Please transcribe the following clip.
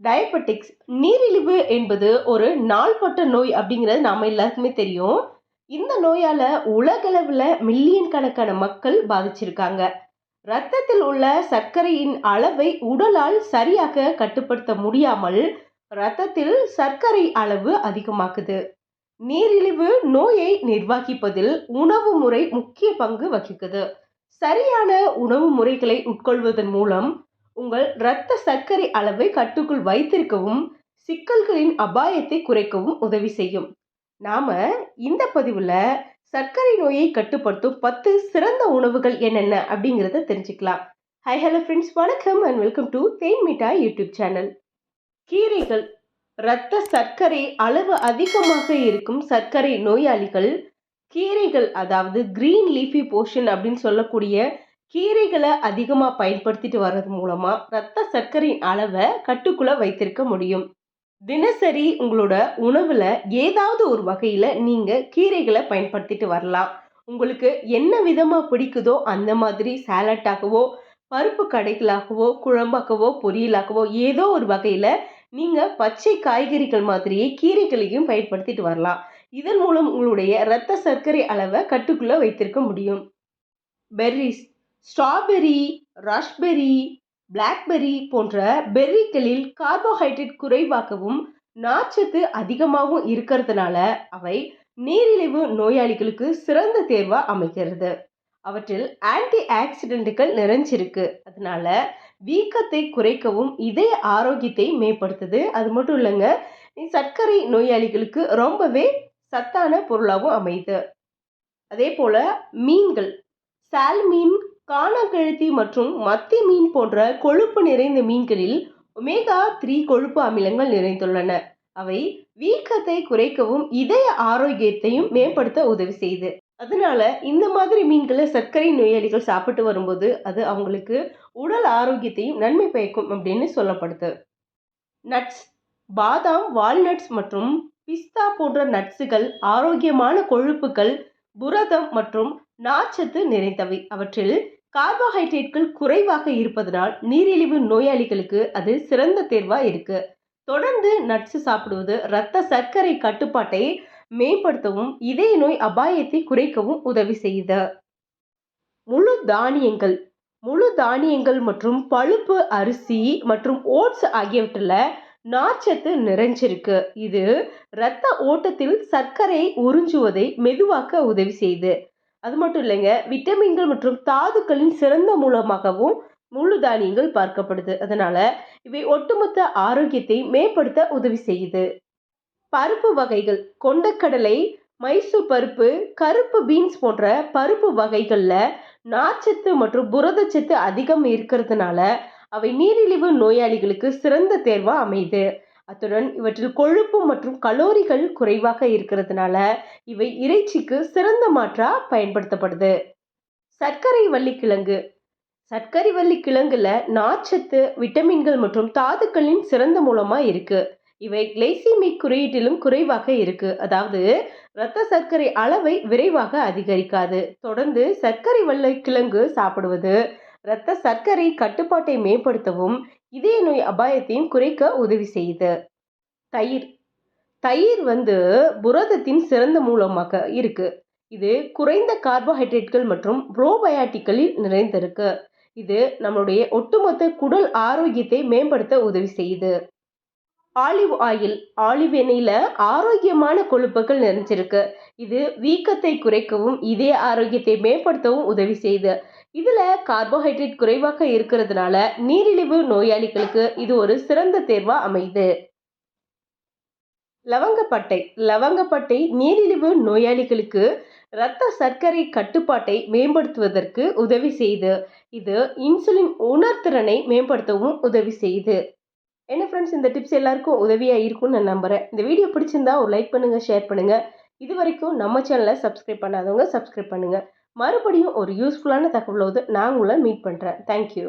Diabetics நீரிழிவு என்பது ஒரு நாள்பட்ட நோய் அப்படிங்கிறது நாம எல்லாருக்குமே தெரியும். இந்த நோயால உலகளவில் மில்லியன் கணக்கான மக்கள் பாதிச்சிருக்காங்க. இரத்தத்தில் உள்ள சர்க்கரையின் அளவை உடலால் சரியாக கட்டுப்படுத்த முடியாமல் இரத்தத்தில் சர்க்கரை அளவு அதிகமாக்குது. நீரிழிவு நோயை நிர்வகிப்பதில் உணவு முறை முக்கிய பங்கு வகிக்குது. சரியான உணவு முறைகளை உட்கொள்வதன் மூலம் உங்கள் இரத்த சர்க்கரை அளவை கட்டுக்குள் வைத்திருக்கவும் சிக்கல்களின் அபாயத்தை குறைக்கவும் உதவி செய்யும். நாம இந்த பதிவில் சர்க்கரை நோயை கட்டுப்படுத்தும் பத்து சிறந்த உணவுகள் என்னென்ன அப்படிங்கிறத தெரிஞ்சுக்கலாம். ஹை ஹலோ ஃப்ரெண்ட்ஸ் வணக்கம் and welcome to Then Mittai YouTube channel கீரைகள் இரத்த சர்க்கரை அளவு அதிகமாக இருக்கும் சர்க்கரை நோயாளிகள் கீரைகள் அதாவது கிரீன் லீஃபி போர்ஷன் அப்படின்னு சொல்லக்கூடிய கீரைகளை அதிகமாக பயன்படுத்திட்டு வர்றது மூலமாக ரத்த சர்க்கரையின் அளவை கட்டுக்குள்ளே வைத்திருக்க முடியும். தினசரி உங்களோட உணவில் ஏதாவது ஒரு வகையில் நீங்கள் கீரைகளை பயன்படுத்திட்டு வரலாம். உங்களுக்கு என்ன விதமாக பிடிக்குதோ அந்த மாதிரி சாலட்டாகவோ பருப்பு கடைகளாகவோ குழம்பாக்கவோ பொரியலாகவோ ஏதோ ஒரு வகையில் நீங்கள் பச்சை காய்கறிகள் மாதிரியே கீரைகளையும் பயன்படுத்திட்டு வரலாம். இதன் மூலம் உங்களுடைய இரத்த சர்க்கரை அளவை கட்டுக்குள்ளே வைத்திருக்க முடியும். பெர்ரிஸ் ஸ்ட்ராபெர்ரி ரஷ்பெர்ரி பிளாக்பெர்ரி போன்ற பெர்ரிகளில் கார்போஹைட்ரேட் குறைவாகவும் நாச்சத்து அதிகமாகவும் இருக்கிறதுனால அவை நீரிழிவு நோயாளிகளுக்கு சிறந்த தேர்வாக அமைகிறது. அவற்றில் ஆன்டி ஆக்சிடென்ட்டுகள் நிறைஞ்சிருக்கு. அதனால வீக்கத்தை குறைக்கவும் இதய ஆரோக்கியத்தை மேம்படுத்துது. அது மட்டும் இல்லைங்க சர்க்கரை நோயாளிகளுக்கு ரொம்பவே சத்தான பொருளாகவும் அமையுது. அதே போல் மீன்கள் சால்மீன் காணாங்கழுத்தி மற்றும் மத்தி மீன் போன்ற கொழுப்பு நிறைந்த மீன்களில் ஒமேகா த்ரீ கொழுப்பு அமிலங்கள் நிறைந்துள்ளன. அவை வீக்கத்தை குறைக்கவும் இதய ஆரோக்கியத்தையும் மேம்படுத்த உதவி செய்து. அதனால இந்த மாதிரி மீன்களை சர்க்கரை நோயாளிகள் சாப்பிட்டு வரும்போது அது அவங்களுக்கு உடல் ஆரோக்கியத்தையும் நன்மை பயக்கும் அப்படின்னு சொல்லப்படுது. நட்ஸ் பாதாம் வால்நட்ஸ் மற்றும் பிஸ்தா போன்ற நட்ஸுகள் ஆரோக்கியமான கொழுப்புகள் புரதம் மற்றும் நாச்சத்து நிறைந்தவை. அவற்றில் கார்போஹைட்ரேட்கள் குறைவாக இருப்பதனால் நீரிழிவு நோயாளிகளுக்கு அது சிறந்த தேர்வாக இருக்கு. தொடர்ந்து நட்ஸ் சாப்பிடுவது இரத்த சர்க்கரை கட்டுப்பாட்டை மேம்படுத்தவும் இதய நோய் அபாயத்தை குறைக்கவும் உதவி செய்யுது. முழு தானியங்கள் முழு தானியங்கள் மற்றும் பழுப்பு அரிசி மற்றும் ஓட்ஸ் ஆகியவற்றில் நார்ச்சத்து நிறைஞ்சிருக்கு. இது இரத்த ஓட்டத்தில் சர்க்கரை உறிஞ்சுவதை மெதுவாக்க உதவி செய்யுது. அது மட்டும் இல்லைங்க விட்டமின்கள் மற்றும் தாதுக்களின் சிறந்த மூலமாகவும் முழு தானியங்கள் பார்க்கப்படுது. அதனால இவை ஒட்டுமொத்த ஆரோக்கியத்தை மேம்படுத்த உதவி செய்யுது. பருப்பு வகைகள் கொண்டக்கடலை மைசூர் பருப்பு கருப்பு பீன்ஸ் போன்ற பருப்பு வகைகளில் நார்ச்சத்து மற்றும் புரதச்சத்து அதிகம் இருக்கிறதுனால அவை நீரிழிவு நோயாளிகளுக்கு சிறந்த தேர்வாக அமையுது. அத்துடன் இவற்றில் கொழுப்பு மற்றும் கலோரிகள் குறைவாக இருக்கிறதுனால இவை இறைச்சிக்கு சிறந்த மாற்றா பயன்படுத்தப்படுது. சர்க்கரை வள்ளிக்கிழங்கு. சர்க்கரை வள்ளி கிழங்குல நார்ச்சத்து விட்டமின்கள் மற்றும் தாதுக்களின் சிறந்த மூலமா இருக்கு. இவை கிளைசிமிக் குறியீட்டிலும் குறைவாக இருக்கு. அதாவது இரத்த சர்க்கரை அளவை விரைவாக அதிகரிக்காது. தொடர்ந்து சர்க்கரை வள்ளி கிழங்கு சாப்பிடுவது இரத்த சர்க்கரை கட்டுப்பாட்டை மேம்படுத்தவும் இதய நோய் அபாயத்தையும் குறைக்க உதவி செய்யுது. தயிர். தயிர் வந்து புரதத்தின் சிறந்த மூலமாக இருக்கு. இது குறைந்த கார்போஹைட்ரேட்கள் மற்றும் ப்ரோபயாட்டிக்களில் நிறைந்திருக்கு. இது நம்மளுடைய ஒட்டுமொத்த குடல் ஆரோக்கியத்தை மேம்படுத்த உதவி செய்யுது. Olive oil. ஆலிவ் எண்ணெயில் ஆரோக்கியமான கொழுப்புகள் நிறைஞ்சிருக்கு. இது வீக்கத்தை குறைக்கவும் இதய ஆரோக்கியத்தை மேம்படுத்தவும் உதவி செய்யுது. இதில் கார்போஹைட்ரேட் குறைவாக இருக்கிறதுனால நீரிழிவு நோயாளிகளுக்கு இது ஒரு சிறந்த தேர்வாக அமையுது. லவங்கப்பட்டை. லவங்கப்பட்டை நீரிழிவு நோயாளிகளுக்கு இரத்த சர்க்கரை கட்டுப்பாட்டை மேம்படுத்துவதற்கு உதவி செய்யுது. இது இன்சுலின் உணர்திறனை மேம்படுத்தவும் உதவி செய்யுது. என்ன ஃப்ரெண்ட்ஸ் இந்த டிப்ஸ் எல்லாருக்கும் உதவியாக இருக்கும்னு நான் நம்புகிறேன் இந்த வீடியோ பிடிச்சிருந்தா ஒரு லைக் பண்ணுங்கள் ஷேர் பண்ணுங்கள் இது வரைக்கும் நம்ம சேனலை சப்ஸ்கிரைப் பண்ணாதவங்க சப்ஸ்கிரைப் பண்ணுங்கள் மறுபடியும் ஒரு யூஸ்ஃபுல்லான தகவலோடு நான் உங்களை மீட் பண்ணுறேன் தேங்க்யூ